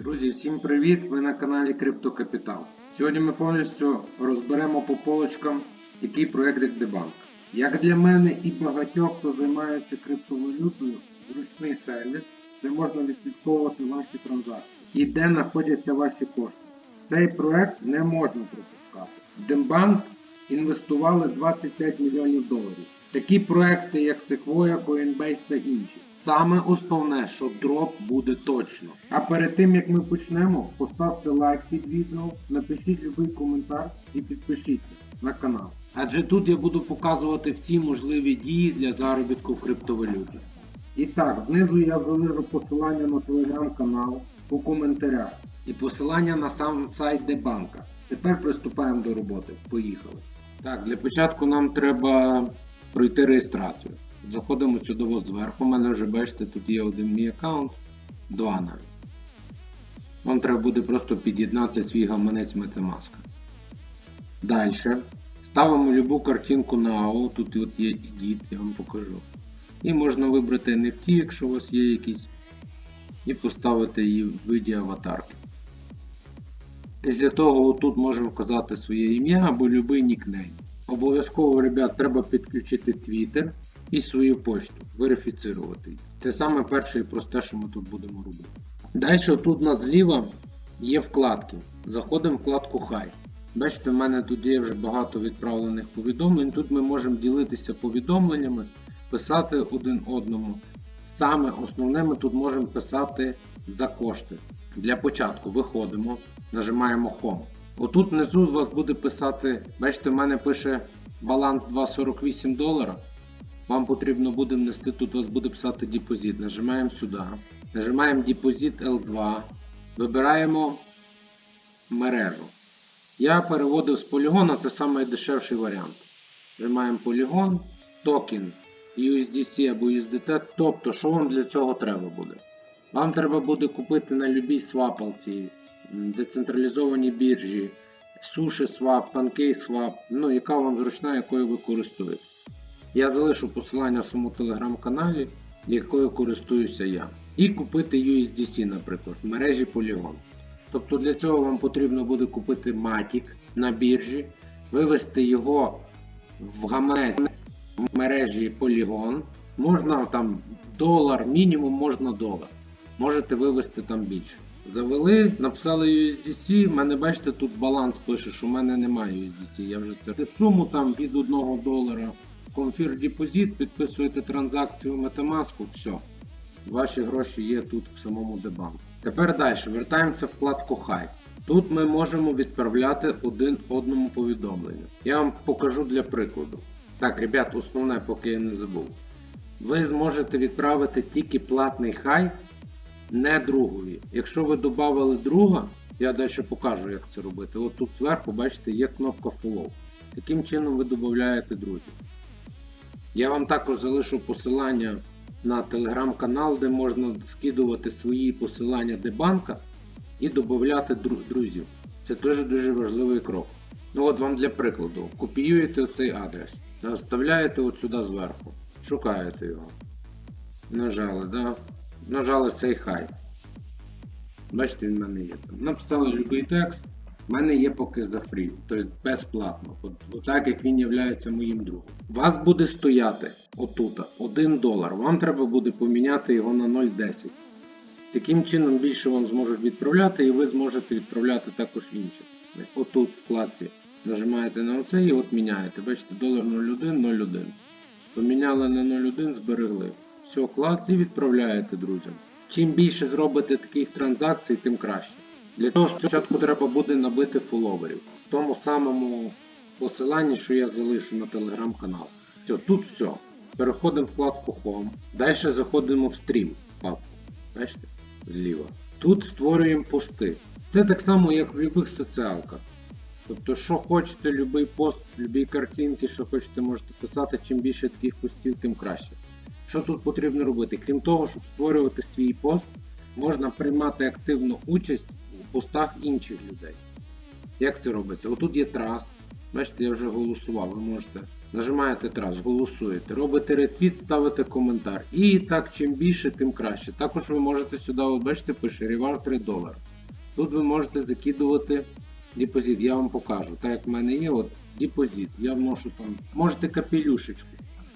Друзі, всім привіт! Ви на каналі Криптокапітал. Сьогодні ми повністю розберемо по полочкам такий проект як Дебанк. Як для мене і багатьох, хто займається криптовалютою, зручний сервіс, де можна відслідковувати ваші транзакції і де знаходяться ваші кошти. Цей проект не можна пропускати. В Дембанк інвестували 25 мільйонів доларів. Такі проекти, як Sequoia, Coinbase та інші. Саме основне, що дроп буде точно. А перед тим як ми почнемо, поставте лайк під відео, напишіть будь-який коментар і підпишіться на канал. Адже тут я буду показувати всі можливі дії для заробітку в криптовалюті. І так, знизу я залишу посилання на телеграм-канал у коментарях і посилання на сам сайт Дебанка. Тепер приступаємо до роботи. Поїхали. Так, для початку нам треба пройти реєстрацію. Заходимо сюди зверху. У мене вже бачите, тут є один мій аккаунт, два навіть. Вам треба буде просто під'єднати свій гаманець Metamask. Далі. Ставимо любу картинку на AO, тут от є Edit, я вам покажу. І можна вибрати NFT, якщо у вас є якісь, і поставити її в виді аватарки. Після того тут можемо вказати своє ім'я або будь-який нікнейм. Обов'язково, ребят, треба підключити Twitter і свою почту, верифіцирувати її. Це саме перше і просте, що ми тут будемо робити. Далі тут у нас зліва є вкладки. Заходимо в вкладку Хай. Бачите, в мене тут є вже багато відправлених повідомлень. Тут ми можемо ділитися повідомленнями, писати один одному. Саме основне ми тут можемо писати за кошти. Для початку виходимо, нажимаємо Home. Отут внизу з вас буде писати, бачите, в мене пише баланс 2,48 долара. Вам потрібно буде внести, тут у вас буде писати депозит. Нажимаємо сюди. Нажимаємо депозит L2. Вибираємо мережу. Я переводив з полігона, це найдешевший варіант. Нажимаємо полігон, токен USDC або USDT. Тобто, що вам для цього треба буде? Вам треба буде купити на любій свапалці, децентралізованій біржі, суші свап, Pancake Swap, ну яка вам зручна, якою ви користуєтесь. Я залишу посилання в своєму телеграм-каналі, якою користуюся я. І купити USDC, наприклад, в мережі Polygon. Тобто для цього вам потрібно буде купити Matic на біржі, вивести його в гаманець в мережі Polygon. Можна там долар, мінімум можна долар. Можете вивести там більше. Завели, написали USDC, в мене бачите, тут баланс пише, що в мене немає USDC. Я вже це суму там від 1 долара. Confirm депозит, підписуєте транзакцію Metamask, все. Ваші гроші є тут в самому дебанку. Тепер далі, вертаємося в вкладку High. Тут ми можемо відправляти один одному повідомлення. Я вам покажу для прикладу. Так, ребят, основне, поки я не забув. Ви зможете відправити тільки платний хай, не другові. Якщо ви додали друга, я далі покажу, як це робити. От тут зверху, бачите, є кнопка Follow. Таким чином ви додаєте друзів. Я вам також залишу посилання на телеграм-канал, де можна скидувати свої посилання дебанка і додати дру- друзів. Це теж дуже важливий крок. Ну от вам для прикладу, копіюєте цей адрес, вставляєте от сюди зверху, шукаєте його. Нажали, да? Нажали цей хай. Бачите, він в мене є там. Написали будь-який текст. В мене є поки за фрі, тобто безплатно. От, от так як він є моїм другом. У вас буде стояти отут 1 долар. Вам треба буде поміняти його на 0,10. Таким чином більше вам зможуть відправляти і ви зможете відправляти також інших. Отут в вкладці нажимаєте на оце і от міняєте. Бачите, долар 01, 01. Поміняли на 0,1, зберегли. Все, вклад і відправляєте друзям. Чим більше зробите таких транзакцій, тим краще. Для того спочатку треба буде набити фоловерів. В тому самому посиланні, що я залишу на телеграм-канал. Все, тут все. Переходимо в вкладку Home. Далі заходимо в стрім папку. Бачите? Зліва. Тут створюємо пости. Це так само, як в будь-яких соціалках. Тобто, що хочете, будь-який пост, будь-які картинки, що хочете, можете писати. Чим більше таких постів, тим краще. Що тут потрібно робити? Крім того, щоб створювати свій пост, можна приймати активну участь постах інших людей. Як це робиться? Отут є траст. Бачите, я вже голосував, ви можете Нажимаєте трас, голосуєте, робите ретвіт, ставите коментар. І так, чим більше, тим краще. Також ви можете сюди, от бачите, пише ревар 3 долари. Тут ви можете закидувати депозит. Я вам покажу. Так як в мене є, от депозит. Я вношу там. Можете капелюшечку.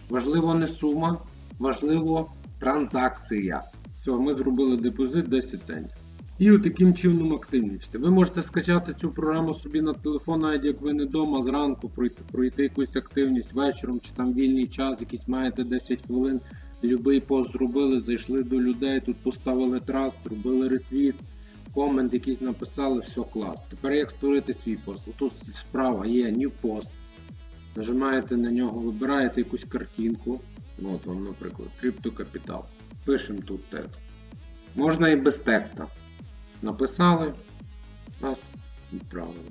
Важливо не сума, важливо транзакція. Все, ми зробили депозит 10 центів. І от таким чином активнічте. Ви можете скачати цю програму собі на телефон, навіть як ви не вдома зранку пройти, пройти якусь активність вечором чи там вільний час, якийсь маєте 10 хвилин. Любий пост зробили, зайшли до людей, тут поставили траст, зробили ретвіт, комент якийсь написали, все клас. Тепер як створити свій пост? Тут справа є New Post. Нажимаєте на нього, вибираєте якусь картинку. От вам, наприклад, криптокапітал. Пишемо тут текст. Можна і без текста. Написали, раз, відправили.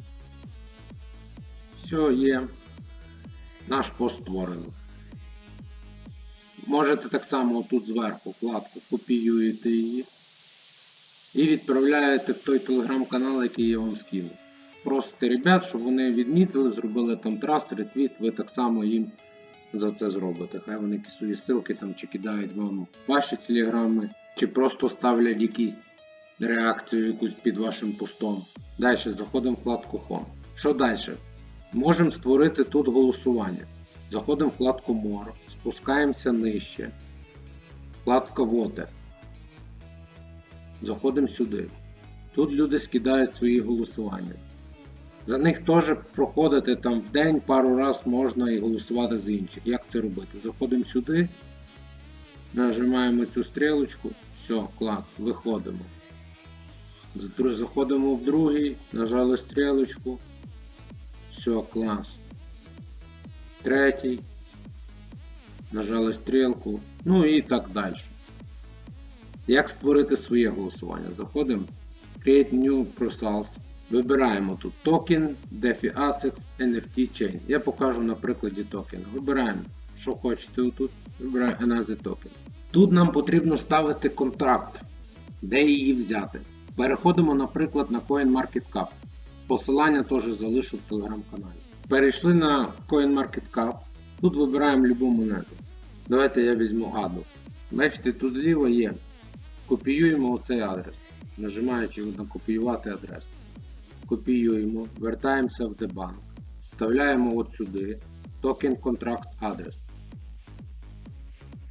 Все є. Наш пост створено. Можете так само тут зверху вкладку копіюєте її і відправляєте в той телеграм-канал, який я вам скинув. Просите ребят, щоб вони відмітили, зробили там трас, ретвіт, ви так само їм за це зробите. Хай вони якісь свої ссылки там чи кидають вам ваші телеграми, чи просто ставлять якісь реакцію якусь під вашим постом. Далі заходимо в вкладку Home. Що далі? Можемо створити тут голосування. Заходимо в вкладку More, спускаємося нижче. Вкладка Water. Заходимо сюди. Тут люди скидають свої голосування. За них теж проходити там в день пару раз можна і голосувати за інших. Як це робити? Заходимо сюди, нажимаємо цю стрілочку, все, клас, виходимо. Заходимо в другий, нажали стрілочку. Все, клас. Третій. Нажали стрілку. Ну і так далі. Як створити своє голосування? Заходимо в Create New Process. Вибираємо тут токен, DeFi Assets, NFT Chain. Я покажу на прикладі токена. Вибираємо, що хочете тут. Вибираю Another Token. Тут нам потрібно ставити контракт, де її взяти. Переходимо, наприклад, на CoinMarketCap. Посилання теж залишу в телеграм-каналі. Перейшли на CoinMarketCap. Тут вибираємо любу монету. Давайте я візьму аду. Бачите, тут зліва є. Копіюємо оцей адрес. Нажимаючи на копіювати адрес. Копіюємо, вертаємося в дебанк. Вставляємо от сюди. Токен Contracts адрес.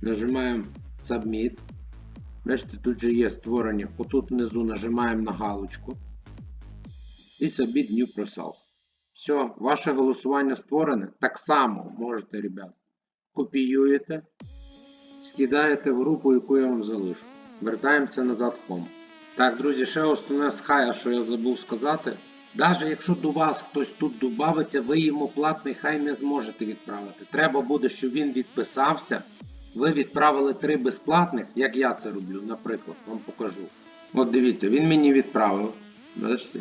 Нажимаємо Submit. Бачите, тут же є створення. Отут внизу нажимаємо на галочку. І Submit New Process. Все, ваше голосування створене. Так само можете, ребят, копіюєте, скидаєте в групу, яку я вам залишу. Вертаємося назад в ком. Так, друзі, ще основне з що я забув сказати. Навіть якщо до вас хтось тут додавиться, ви йому платний хай не зможете відправити. Треба буде, щоб він відписався. Ви відправили три безплатних, як я це роблю, наприклад, вам покажу. От дивіться, він мені відправив. Бачите?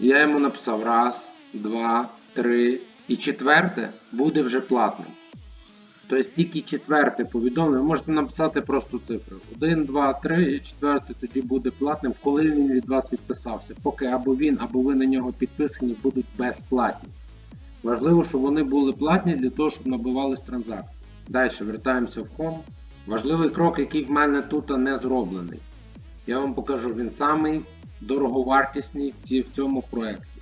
Я йому написав раз, два, три. І четверте буде вже платним. Тобто тільки четверте повідомлення, ви можете написати просто цифри. 1, 2, 3 і четверте тоді буде платним, коли він від вас відписався. Поки або він, або ви на нього підписані будуть безплатні. Важливо, щоб вони були платні для того, щоб набивались транзакції. Далі вертаємося в Home. Важливий крок, який в мене тут не зроблений. Я вам покажу, він самий дороговартісний в цьому проєкті.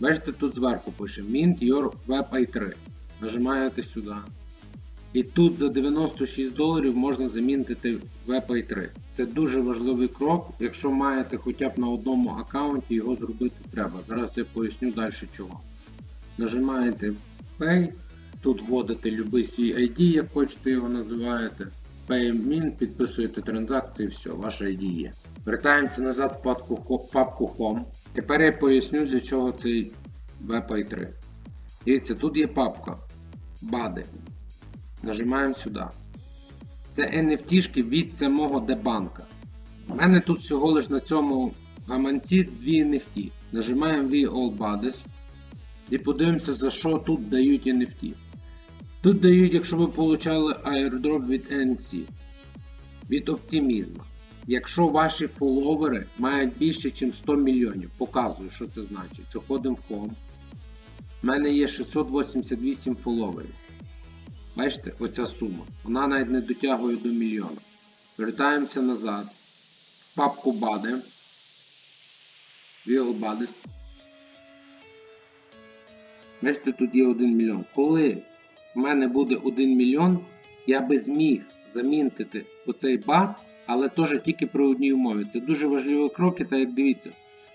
Бачите, тут зверху пише Mint Your Web i3. Нажимаєте сюди. І тут за 96 доларів можна замінити Web i3. Це дуже важливий крок. Якщо маєте хоча б на одному аккаунті, його зробити треба. Зараз я поясню далі чого. Нажимаєте Pay. Тут вводите будь-який свій ID, як хочете його називаєте. Paymin, підписуєте транзакції, все, ваше ID є. Вертаємося назад в папку, папку Home. Тепер я поясню, для чого цей Web i3. Дивіться, тут є папка BADE. Нажимаємо сюди. Це NFT від самого дебанка. У мене тут всього лиш на цьому гаманці дві NFT. Нажимаємо V All Bodies і подивимося, за що тут дають NFT. Тут дають, якщо ви отримали airdrop від NC, від оптимізма. Якщо ваші фоловери мають більше, ніж 100 мільйонів, показую, що це значить. Заходимо в Home. У мене є 688 фоловерів. Бачите, оця сума. Вона навіть не дотягує до мільйона. Вертаємося назад. Папку БАДи. Віл Бадис. Бачите, тут є 1 мільйон. Коли в мене буде 1 мільйон, я би зміг замінити оцей бат, але теж тільки при одній умові. Це дуже важливі кроки, та як дивіться,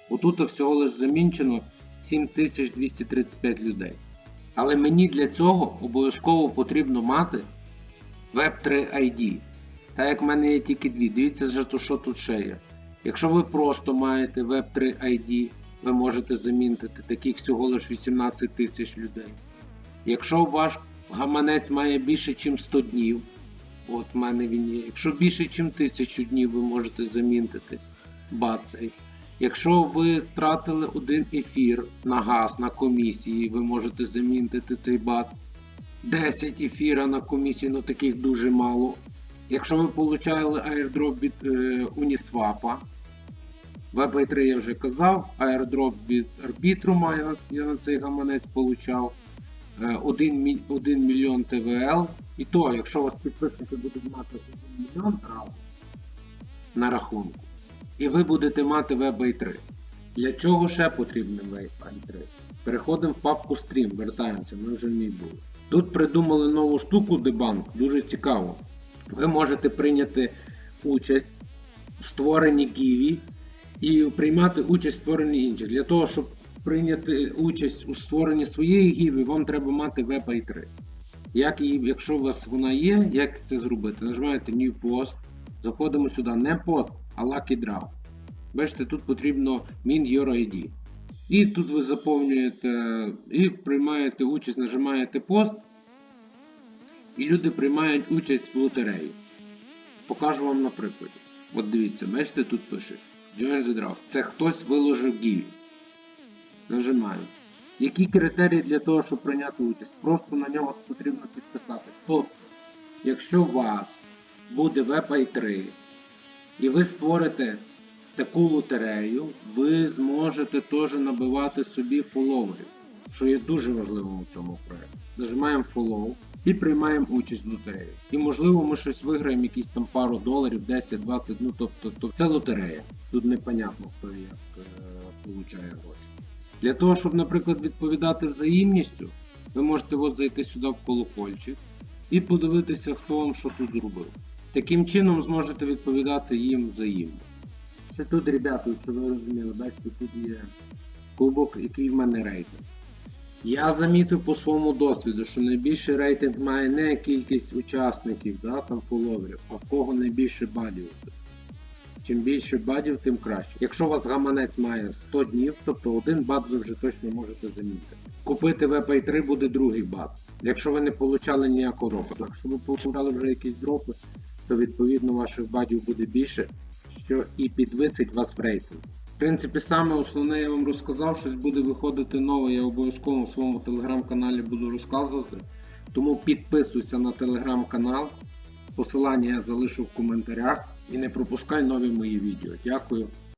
отут всього лише замінчено 7235 людей. Але мені для цього обов'язково потрібно мати Web3 ID. Так як в мене є тільки дві, дивіться, вже що тут ще є. Якщо ви просто маєте Web3 ID, ви можете замінити таких всього лише 18 тисяч людей. Якщо ваш гаманець має більше, ніж 100 днів, от в мене він є. Якщо більше, ніж 1000 днів, ви можете замінити бат цей. Якщо ви стратили один ефір на газ на комісії, ви можете замінити цей бат. 10 ефіра на комісії, ну таких дуже мало. Якщо ви получали airdrop від е, Uniswap, WebI3 я вже казав, airdrop від Arbitrum я, я на цей гаманець получав. 1, 1 мільйон ТВЛ. І то, якщо у вас підписники будуть мати 1 мільйон разом на рахунку, і ви будете мати WebI3. Для чого ще потрібен WebI3? Переходимо в папку Stream, вертаємося, ми вже в ній були. Тут придумали нову штуку Debunk, дуже цікаво. Ви можете прийняти участь в створенні Гіві і приймати участь в створенні інших. Для того, щоб прийняти участь у створенні своєї гіві, вам треба мати WebI3. Як її, якщо у вас вона є, як це зробити? Нажимаєте New Post, заходимо сюди, не пост, а Lucky Draw. Бачите, тут потрібно Min Your ID. І тут ви заповнюєте і приймаєте участь, нажимаєте пост, і люди приймають участь в лотереї. Покажу вам на прикладі. От дивіться, бачите, тут пише Join the Draft. Це хтось виложив Гіві. Нажимаю. Які критерії для того, щоб прийняти участь? Просто на нього потрібно підписатись. Тобто, якщо у вас буде WebI3 і ви створите таку лотерею, ви зможете теж набивати собі фоловерів, що є дуже важливим у цьому проєкті. Нажимаємо follow і приймаємо участь в лотереї. І можливо ми щось виграємо, якісь там пару доларів, 10-20, ну тобто, то це лотерея. Тут непонятно, хто як е, гроші. Для того, щоб, наприклад, відповідати взаємністю, ви можете от зайти сюди в колокольчик і подивитися, хто вам що тут зробив. Таким чином зможете відповідати їм взаємно. Ще тут, ребята, щоб ви розуміли, бачите, тут є кубок, який в мене рейтинг. Я замітив по своєму досвіду, що найбільший рейтинг має не кількість учасників, да, там фоловерів, а в кого найбільше бадів. Чим більше бадів, тим краще. Якщо у вас гаманець має 100 днів, тобто один бат ви вже точно можете замінити. Купити VPI 3 буде другий бат. Якщо ви не отримали ніякого дропу. Якщо ви отримали вже якісь дропи, то відповідно ваших бадів буде більше, що і підвисить вас в рейтинг. В принципі, саме основне я вам розказав, щось буде виходити нове, я обов'язково в своєму телеграм-каналі буду розказувати. Тому підписуйся на телеграм-канал. Посилання я залишу в коментарях і не пропускай нові мої відео. Дякую.